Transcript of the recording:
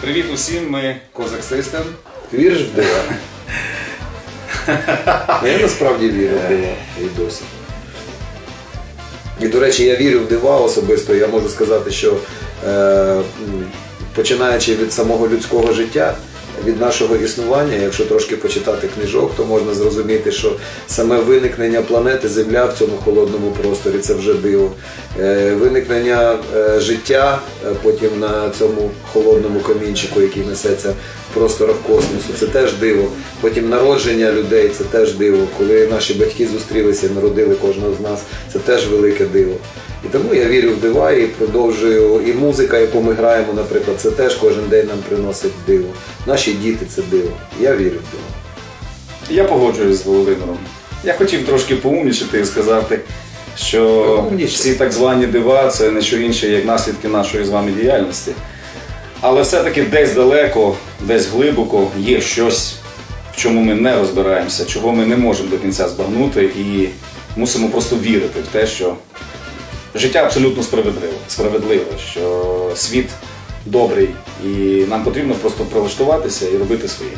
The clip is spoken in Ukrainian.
Привіт усім, ми Козак Систем. Віриш в дива? Ну, Я насправді вірю в дива і досі. І, до речі, я вірю в дива особисто. Я можу сказати, що е, починаючи від самого людського життя, від нашого існування, якщо трошки почитати книжок, то можна зрозуміти, що саме виникнення планети Земля в цьому холодному просторі це вже диво. Е, виникнення е, життя е, потім на цьому холодному камінчику, який несеться в просторах космосу, це теж диво. Потім народження людей це теж диво. Коли наші батьки зустрілися народили кожного з нас, це теж велике диво. І тому я вірю в дива і продовжую. І музика, яку ми граємо, наприклад, це теж кожен день нам приносить диво. Наші діти це диво. Я вірю в диво. Я погоджуюсь з Володимиром. Я хотів трошки поумнішити і сказати, що всі так звані дива це не що інше, як наслідки нашої з вами діяльності. Але все-таки десь далеко, десь глибоко є щось, в чому ми не розбираємося, чого ми не можемо до кінця збагнути і мусимо просто вірити в те, що життя абсолютно справедливе, справедливе, що світ добрий, і нам потрібно просто прилаштуватися і робити своє.